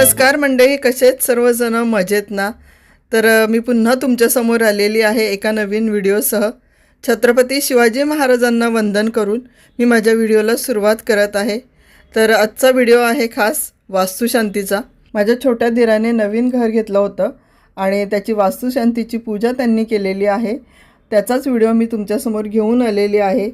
नमस्कार मंडळी कसेच सर्वजण? मजेत ना? तर मी पुन्हा तुमच्यासमोर आलेली आहे एका नवीन व्हिडिओसह. छत्रपती शिवाजी महाराजांना वंदन करून मी माझ्या व्हिडिओला सुरुवात करत आहे. तर आजचा व्हिडिओ आहे खास वास्तुशांतीचा. माझ्या छोट्या धीराने नवीन घर घेतलं होतं आणि त्याची वास्तुशांतीची पूजा त्यांनी केलेली आहे. त्याचाच व्हिडिओ मी तुमच्यासमोर घेऊन आलेली आहे.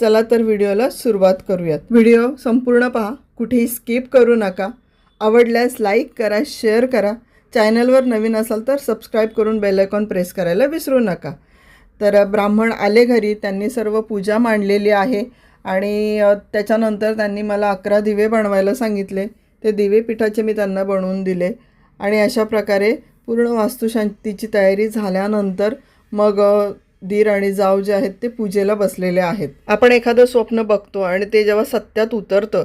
चला तर व्हिडिओला सुरुवात करूयात. व्हिडिओ संपूर्ण पहा. कुठेही स्किप करू नका. आवडल्यास लाईक करा शेअर करा. चॅनलवर नवीन असाल तर सबस्क्राईब करून बेलायकॉन प्रेस करायला विसरू नका. तर ब्राह्मण आले घरी त्यांनी सर्व पूजा मांडलेली आहे आणि त्याच्यानंतर त्यांनी मला अकरा दिवे बनवायला सांगितले. ते दिवे पिठाचे मी त्यांना बनवून दिले आणि अशा प्रकारे पूर्ण वास्तुशांतीची तयारी झाल्यानंतर मग दीर आणि जाव जे आहेत ते पूजेला बसलेले आहेत. आपण एखादं स्वप्न बघतो आणि ते जेव्हा सत्यात उतरतं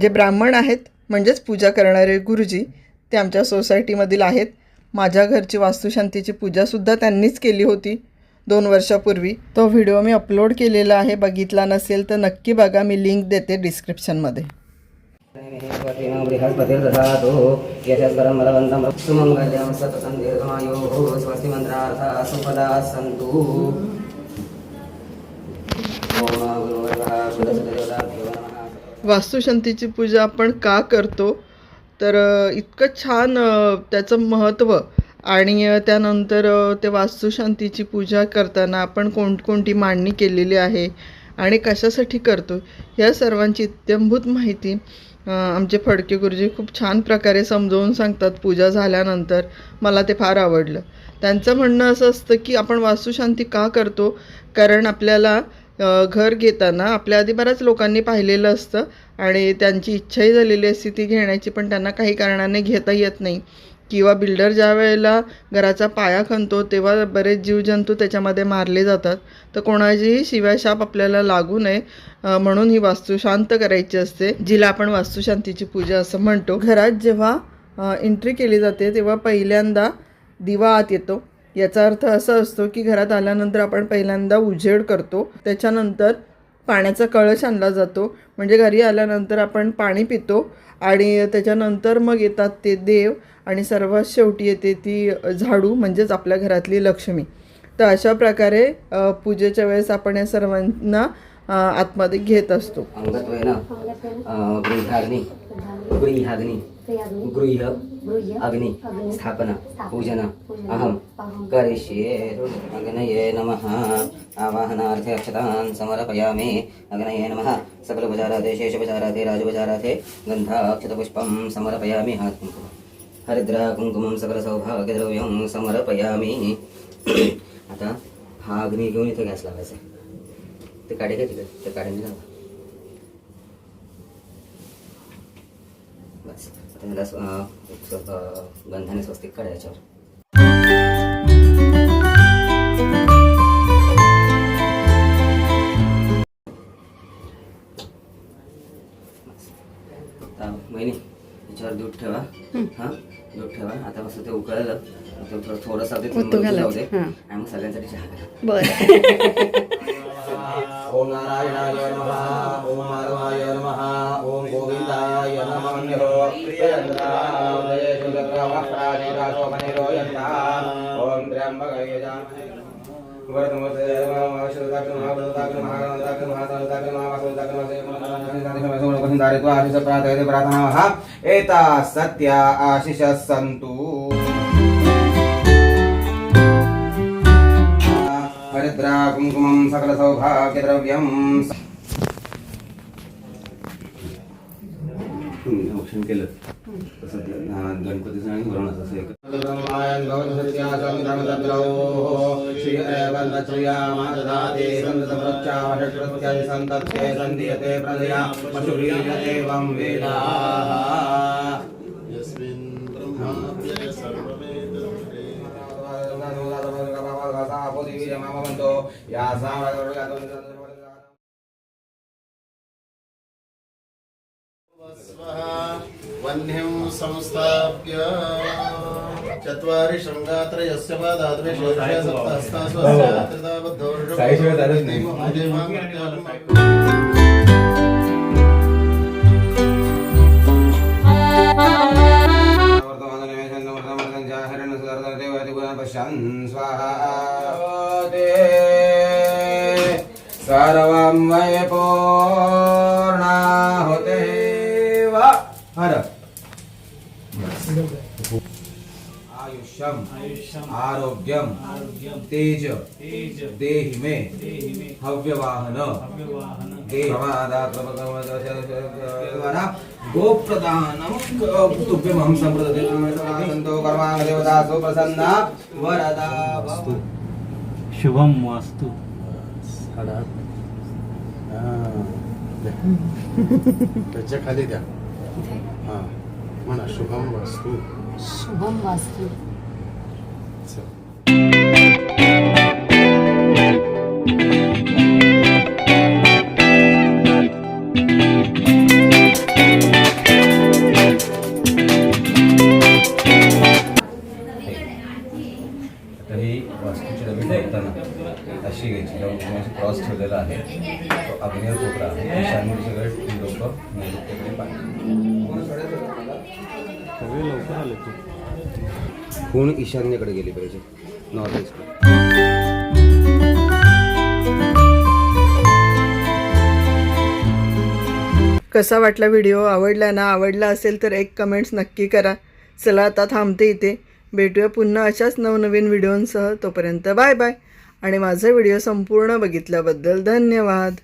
जे ब्राह्मण आहेत म्हणजेच पूजा करणारे गुरुजी ते आमच्या सोसायटीमधील आहेत माझ्या घरची वास्तुशांतीची पूजासुद्धा त्यांनीच केली होती दोन वर्षापूर्वी तो व्हिडिओ मी अपलोड केलेला आहे बघितला नसेल तर नक्की बघा मी लिंक देते डिस्क्रिप्शनमध्ये वास्तुशांतीची पूजा आपण का करतो? तर इतकं छान त्याचं महत्त्व आणि त्यानंतर ते वास्तुशांतीची पूजा करताना आपण कोणकोणती मांडणी केलेली आहे आणि कशासाठी करतो या सर्वांची इत्यंभूत माहिती आमचे फडके गुरुजी खूप छान प्रकारे समजावून सांगतात पूजा झाल्यानंतर. मला ते फार आवडलं. त्यांचं म्हणणं असं असतं की आपण वास्तुशांती का करतो? कारण आपल्याला घर घेताना आपल्या आधी बऱ्याच लोकांनी पाहिलेलं असतं आणि त्यांची इच्छाही झालेली असते ती घेण्याची पण त्यांना काही कारणाने घेता येत नाही. किंवा बिल्डर ज्या वेळेला घराचा पाया खणतो तेव्हा बरेच जीवजंतू त्याच्यामध्ये मारले जातात. तर कोणाचीही शिवायशाप आपल्याला लागू नये म्हणून ही वास्तू शांत करायची असते जिला आपण वास्तुशांतीची पूजा असं म्हणतो. घरात जेव्हा एंट्री केली जाते तेव्हा पहिल्यांदा दिवा आत येतो. याचा अर्थ असा असतो की घरात आल्यानंतर आपण पहिल्यांदा उजेड करतो त्याच्यानंतर पाण्याचा कळश आणला जातो. म्हणजे घरी आल्यानंतर आपण पाणी पितो आणि त्याच्यानंतर मग येतात ते देव आणि सर्वात शेवटी येते ती झाडू म्हणजेच आपल्या घरातली लक्ष्मी. तर अशा प्रकारे पूजेच्या वेळेस आपण या सर्वांना आतमध्ये घेत असतो. गृहाग्नि अग्नि स्थापना पूजन अहम करिष्ये अग्नये नमः। आवाहनार्थे अक्षतान् समर्पयामि। अग्नये नमः। सकलपचाराते शेषपचाराते राजपचाराते गन्धाक्षतपुष्पं समर्पयामि। हात्कुङ्कुमं। हरिद्रा कुङ्कुमं सकलसौभाग्यद्रव्यं समर्पयामि। आता हा अग्नी घेऊन इथे गॅस लावायचा. ते काढे का तिकडे. ते काढून लावा. बस. त्याला गंधाने स्वस्तिक काढा याच्यावर. आता वहिनी याच्यावर दूध ठेवा. हा? दूध ठेवा. आता कसं ते उकळलं. थोडंसं आणि मग सगळ्यांसाठी चहा करा. ओम महागणताक्ष महासंताक्ष प्रार्थनाः एता सत्या आशिषः सन्तु हरिद्रा कुङ्कुमं सकलसौभाग्यद्रव्यं दर्शन केलं तसं गणपतीचं आणि वरण असं एक या वह्निं संस्थाप्य। चत्वारि शृङ्गात्रयस्य साईशिवाय चालत नाही. महादेवां सर्वं वै आयुष्यम आरोग्यम तेज देहि मे हव्यवाहन गोप्रदानम तुभ्यमहं वरदा भव शुभम वास्तू. त्याच्याखाली द्या हां म्हणा शुभम वास्तू शुभम वास्तू ही अशी घ्यायची अशी क्रॉस ठेवलेला आहे तो अग्नेय कोपरा आहे. ईशान्य सगळे लोक नैऋत्यकडे सगळे लवकर आले तू ईशान्येकडे गेले पाहिजे? नॉर्थ ईस्ट कसा वाटला व्हिडिओ आवडला ना? आवडला असेल तर एक कमेंट्स नक्की करा. चला आता थांबते इथे. भेटूया पुन्हा अशाच नवनवीन व्हिडिओंसह तोपर्यंत बाय बाय आणि माझा व्हिडिओ संपूर्ण बघितल्याबद्दल धन्यवाद.